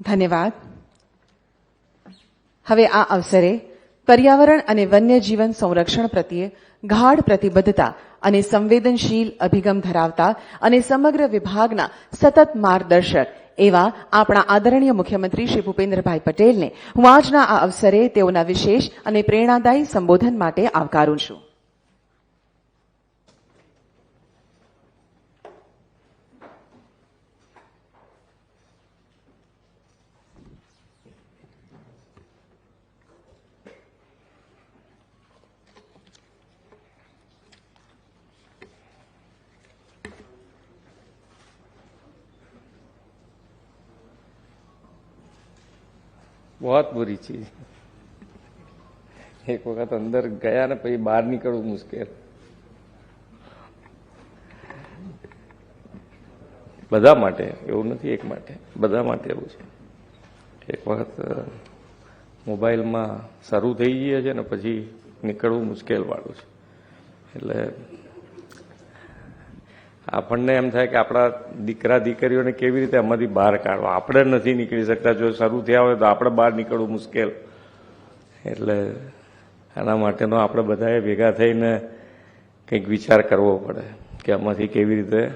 ધન્યવાદ. હવે આ અવસરે પર્યાવરણ અને વન્યજીવન સંરક્ષણ પ્રત્યે ગાઢ પ્રતિબદ્ધતા અને સંવેદનશીલ અભિગમ ધરાવતા અને સમગ્ર વિભાગના સતત માર્ગદર્શક એવા આપણા આદરણીય મુખ્યમંત્રી શ્રી ભૂપેન્દ્રભાઈ પટેલને હું આજના આ અવસરે તેઓના વિશેષ અને પ્રેરણાદાયી સંબોધન માટે આવકારું છું. बहुत बुरी चीज એક વખત અંદર ગયા ને પછી બહાર નીકળવું મુશ્કેલ બધા માટે એવું નથી એક માટે બધા માટે એવું છે એક વખત અ, મોબાઈલમાં શરૂ થઈ ગઈ છે ને પછી નીકળવું મુશ્કેલ વાળું છે એટલે આપણને એમ થાય કે આપણા દીકરા દીકરીઓને કેવી રીતે આમાંથી બહાર કાઢવા? આપણે નથી નીકળી શકતા. જો શરૂ થયા હોય તો આપણે બહાર નીકળવું મુશ્કેલ. એટલે આના માટેનો આપણે બધાએ ભેગા થઈને કંઈક વિચાર કરવો પડે કે આમાંથી કેવી રીતે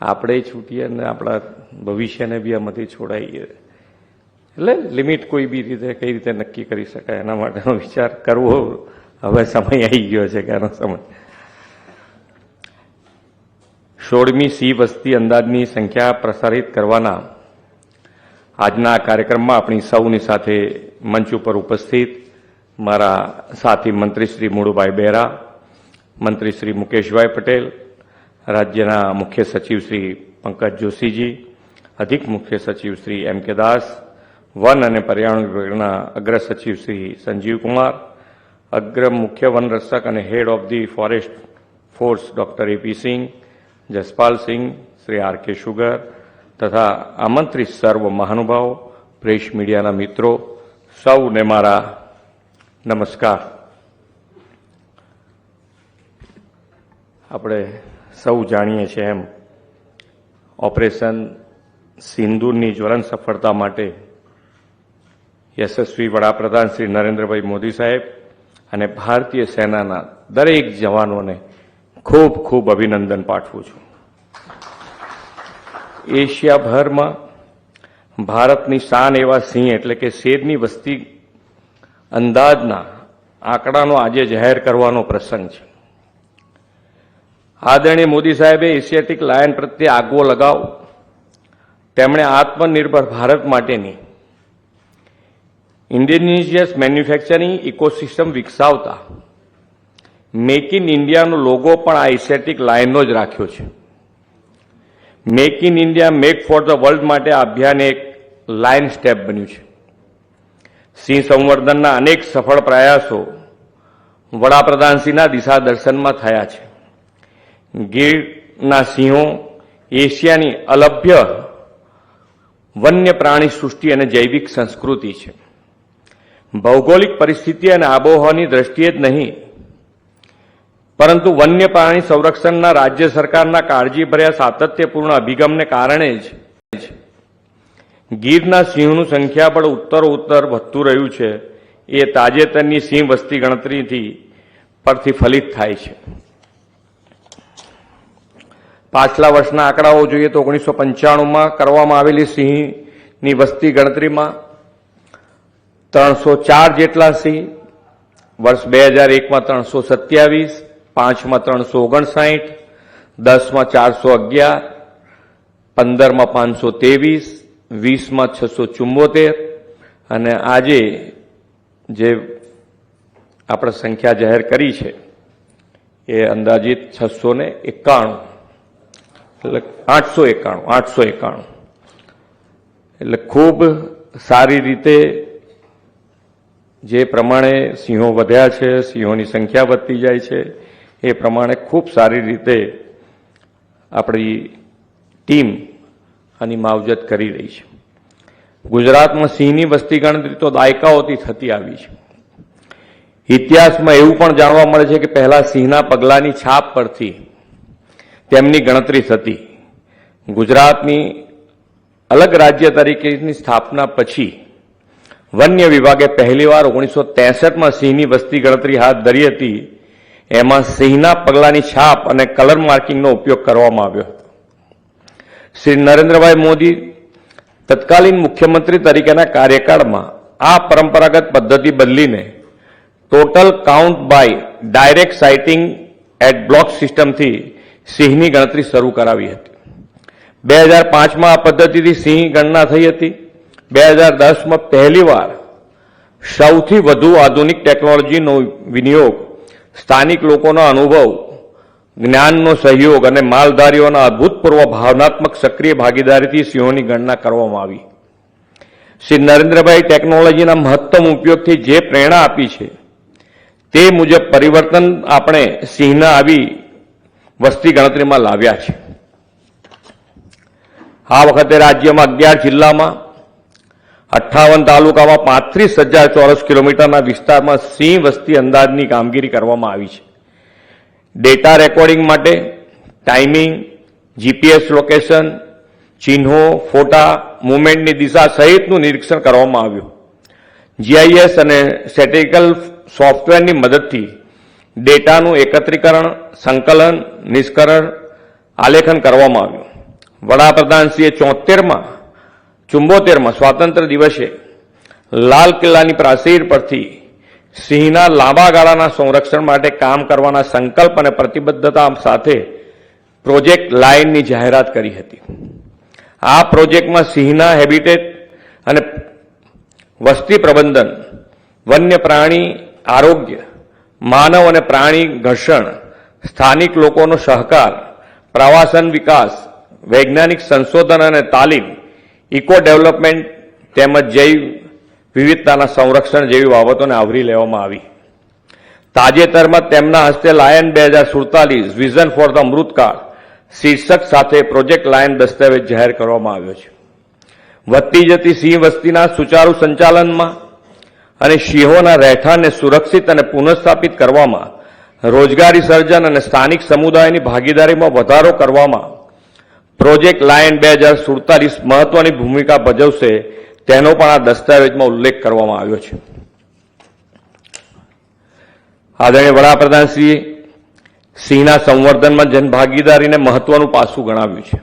આપણે છૂટીએ અને આપણા ભવિષ્યને બી આમાંથી છોડાઈએ. એટલે લિમિટ કોઈ બી રીતે કઈ રીતે નક્કી કરી શકાય એના માટેનો વિચાર કરવો હવે સમય આવી ગયો છે કે આનો સમય. સોળમી સી વસ્તી અંદાજની સંખ્યા પ્રસારિત કરવાના આજના કાર્યક્રમમાં આપણી સૌની સાથે મંચ ઉપર ઉપસ્થિત મારા સાથી મંત્રી શ્રી મુળુભાઈ બહેરા મંત્રી શ્રી મુકેશભાઈ પટેલ, રાજ્યના મુખ્ય સચિવ શ્રી પંકજ જોશીજી, અધિક મુખ્ય સચિવ શ્રી એમ કે દાસ, વન અને પર્યાવરણ વિભાગના અગ્ર સચિવ શ્રી સંજીવ કુમાર, અગ્ર મુખ્ય વન રક્ષક અને head of the forest force doctor A P Singh Jaspal Singh, Shri R K Sugar તથા આમંત્રિત સર્વ મહાનુભાવો, પ્રેસ મીડિયાના મિત્રો, સૌને મારા નમસ્કાર. આપણે સૌ જાણીએ છીએ એમ, ઓપરેશન સિંદૂરની જ્વલન સફળતા માટે યશસ્વી વડાપ્રધાન શ્રી નરેન્દ્રભાઈ મોદી સાહેબ અને ભારતીય સેનાના દરેક જવાનોને ખૂબ ખૂબ અભિનંદન પાઠવું છું. એશિયાભરમાં ભારતની શાન એવા સિંહ એટલે કે શેરની વસ્તી અંદાજના આંકડાનો આજે જાહેર કરવાનો પ્રસંગ છે. આદરણીય મોદી સાહેબે એશિયાટિક લાયન પ્રત્યે આગવો લગાવ. તેમણે આત્મનિર્ભર ભારત માટેની ઇન્ડિનિજિયસ મેન્યુફેક્ચરિંગ ઇકોસિસ્ટમ વિકસાવતા મેક ઇન ઇન્ડિયાનો લોગો પણ આ એશિયાટિક લાઇનનો જ રાખ્યો છે. Make in India make for the world માટે આ અભિયાન એક લાઇન સ્ટેપ બન્યું છે. સિંહ સંવર્ધનના અનેક સફળ પ્રયાસો વડાપ્રધાનશ્રીના દિશા દર્શનમાં થયા છે. ગીરના સિંહો એશિયાની અલભ્ય વન્ય પ્રાણી સૃષ્ટિ અને જૈવિક સંસ્કૃતિ છે. ભૌગોલિક પરિસ્થિતિ અને આબોહવાની દ્રષ્ટિએ જ નહીં પરંતુ વન્ય પ્રાણી સંરક્ષણના રાજ્ય સરકારના કાળજીભર્યા સાતત્યપૂર્ણ અભિગમને કારણે જ ગીરના સિંહનું સંખ્યાબળ ઉત્તર વધતું રહ્યું છે. એ તાજેતરની સિંહ વસ્તી ગણતરીથી પરથી ફલિત થાય છે. પાછલા વર્ષના આંકડાઓ જોઈએ તો ઓગણીસો પંચાણુંમાં કરવામાં આવેલી સિંહની વસ્તી ગણતરીમાં ત્રણસો ચાર જેટલા સિંહ, વર્ષ બે હજાર એકમાં ત્રણસો સત્યાવીસ પાંચમાં ત્રણસો ઓગણસાઠ, દસમાં ચારસો અગિયાર, પંદરમાં પાંચસો ત્રેવીસ, વીસમાં છસો ચુમ્મોતેર અને આજે જે આપણે સંખ્યા જાહેર કરી છે એ અંદાજિત છસો ને એકાણું. એટલે આઠસો એકાણું આઠસો એકાણું. એટલે ખૂબ સારી રીતે જે પ્રમાણે સિંહો વધ્યા છે, સિંહોની સંખ્યા વધતી જાય છે એ પ્રમાણે ખૂબ સારી રીતે આપણી ટીમ આની માવજત કરી રહી છે. ગુજરાતમાં સિંહની વસ્તી ગણતરી તો દાયકાઓથી થતી આવી છે. ઇતિહાસમાં એવું પણ જાણવા મળે છે કે પહેલા સિંહના પગલાની છાપ પરથી તેમની ગણતરી થતી. ગુજરાતની અલગ રાજ્ય તરીકેની સ્થાપના પછી વન્ય વિભાગે પહેલીવાર ઓગણીસો ત્રેસઠમાં સિંહની વસ્તી ગણતરી હાથ ધરી હતી. એમાં સિંહના પગલાની છાપ અને કલર માર્કિંગનો ઉપયોગ કરવામાં આવ્યો હતો. શ્રી નરેન્દ્રભાઈ મોદી તત્કાલીન મુખ્યમંત્રી તરીકેના કાર્યકાળમાં આ પરંપરાગત પદ્ધતિ બદલીને total count by direct sighting at block સિસ્ટમથી સિંહની ગણતરી શરૂ કરાવી હતી. બે હજાર પાંચમાં આ પદ્ધતિથી સિંહ ગણના થઈ હતી. બે હજાર દસમાં પહેલીવાર સૌથી વધુ આધુનિક ટેકનોલોજીનો વિનિયોગ સ્થાનિક લોકોનો અનુભવ, જ્ઞાનનો સહયોગ અને માલધારીઓના અભૂતપૂર્વ ભાવનાત્મક સક્રિય ભાગીદારીથી સિંહોની ગણના કરવામાં આવી. શ્રી નરેન્દ્રભાઈ ટેકનોલોજીના મહત્તમ ઉપયોગથી જે પ્રેરણા આપી છે, તે મુજબ પરિવર્તન આપણે સિંહના આવી વસ્તી ગણતરીમાં લાવ્યા છે. આ વખતે રાજ્યમાં અગિયાર જિલ્લામાં અઠ્ઠાવન તાલુકામાં પાંત્રીસ હજાર ચોરસ કિલોમીટરના વિસ્તારમાં સિંહ વસ્તી અંદાજની કામગીરી કરવામાં આવી છે. ડેટા રેકોર્ડિંગ માટે ટાઈમિંગ જીપીએસ લોકેશન ચિહ્નો, ફોટા મુવમેન્ટની દિશા સહિતનું નિરીક્ષણ કરવામાં આવ્યું. જીઆઈએસ અને સેટેકલ સોફ્ટવેરની મદદથી ડેટાનું એકત્રીકરણ, સંકલન, નિષ્કરણ, આલેખન કરવામાં આવ્યું. વડાપ્રધાનશ્રીએ ચોતેરમાં ચુંબોતેરમાં સ્વાતંત્ર્ય દિવસે લાલ કિલ્લાની પ્રાચીર પરથી સિંહના લાંબા ગાળાના સંરક્ષણ માટે કામ કરવાના સંકલ્પ અને પ્રતિબદ્ધતા સાથે પ્રોજેક્ટ લાઇનની જાહેરાત કરી હતી. આ પ્રોજેક્ટમાં સિંહના હેબિટેટ અને વસ્તી પ્રબંધન, વન્ય પ્રાણી આરોગ્ય, માનવ અને પ્રાણી ઘર્ષણ, સ્થાનિક લોકોનો સહકાર, પ્રવાસન વિકાસ, વૈજ્ઞાનિક સંશોધન અને તાલીમ ઇકો ડેવલપમેન્ટ તેમજ જૈવ વિવિધતાના સંરક્ષણ જેવી બાબતોને આવરી લેવામાં આવી. તાજેતરમાં તેમના હસ્તે લાયન બે હજાર સુડતાલીસ વિઝન ફોર ધ અમૃતકાળ શીર્ષક સાથે પ્રોજેક્ટ લાયન દસ્તાવેજ જાહેર કરવામાં આવ્યો છે. વધતી જતી સિંહ વસ્તીના સુચારુ સંચાલનમાં અને સિંહોના રહેઠાણને સુરક્ષિત અને પુનઃસ્થાપિત કરવામાં રોજગારી સર્જન અને સ્થાનિક સમુદાયની ભાગીદારીમાં વધારો કરવામાં પ્રોજેક્ટ લાયન બે હજાર સુડતાલીસ મહત્વની ભૂમિકા ભજવશે તેનો પણ આ દસ્તાવેજમાં ઉલ્લેખ કરવામાં આવ્યો છે. આદરણીય વડાપ્રધાનશ્રીએ સિંહના સંવર્ધનમાં જનભાગીદારીને મહત્વનું પાસું ગણાવ્યું છે.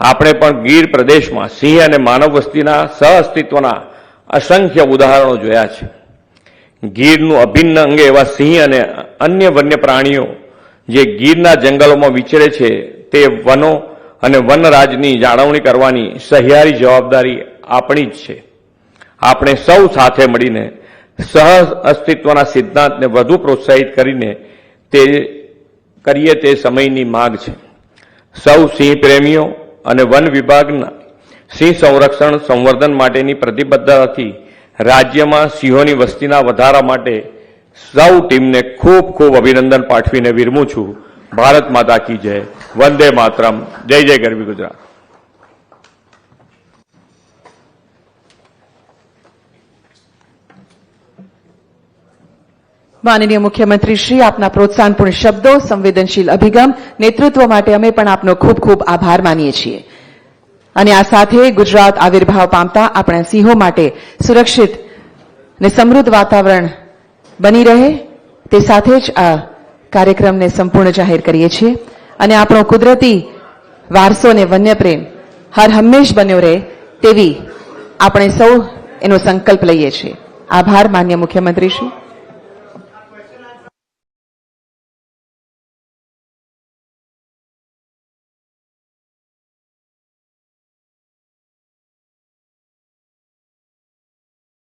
આપણે પણ ગીર પ્રદેશમાં સિંહ અને માનવ વસ્તીના સહઅસ્તિત્વના અસંખ્ય ઉદાહરણો જોયા છે. ગીરનું અભિન્ન અંગે એવા સિંહ અને અન્ય વન્ય પ્રાણીઓ જે ગીરના જંગલોમાં વિચરે છે તે વનો અને વનરાજની જાળવણી કરવાની સહિયારી જવાબદારી આપણી જ છે. આપણે સૌ સાથે મળીને સહ અસ્તિત્વના સિદ્ધાંતને વધુ પ્રોત્સાહિત કરીને તે કરીએ તે સમયની માગ છે. સૌ સિંહ પ્રેમીઓ અને વન વિભાગના સિંહ સંરક્ષણ સંવર્ધન માટેની પ્રતિબદ્ધતાથી રાજ્યમાં સિંહોની વસ્તીના વધારા માટે સૌ ટીમને ખૂબ ખૂબ અભિનંદન પાઠવીને વિરમું છું. ભારત માતા કી જય. વંદે માતરમ. જય જય ગરવી ગુજરાત. માનનીય મુખ્યમંત્રી આપના પ્રોત્સાહનપૂર્ણ શબ્દો, સંવેદનશીલ અભિગમ, નેતૃત્વ માટે અમે પણ આપનો ખૂબ ખૂબ આભાર માનીએ છીએ. અને આ સાથે ગુજરાત આવિર્ભાવ પામતા આપણા સિંહો માટે સુરક્ષિત અને સમૃદ્ધ વાતાવરણ બની રહે તે સાથે જ આ કાર્યક્રમને સંપૂર્ણ જાહેર કરીએ છીએ. અને આપણો કુદરતી વારસો અને વન્યપ્રેમ હર હંમેશ બન્યો રહે તેવી આપણે સૌ એનો સંકલ્પ લઈએ છીએ. આભાર, માન્ય મુખ્યમંત્રી શ્રી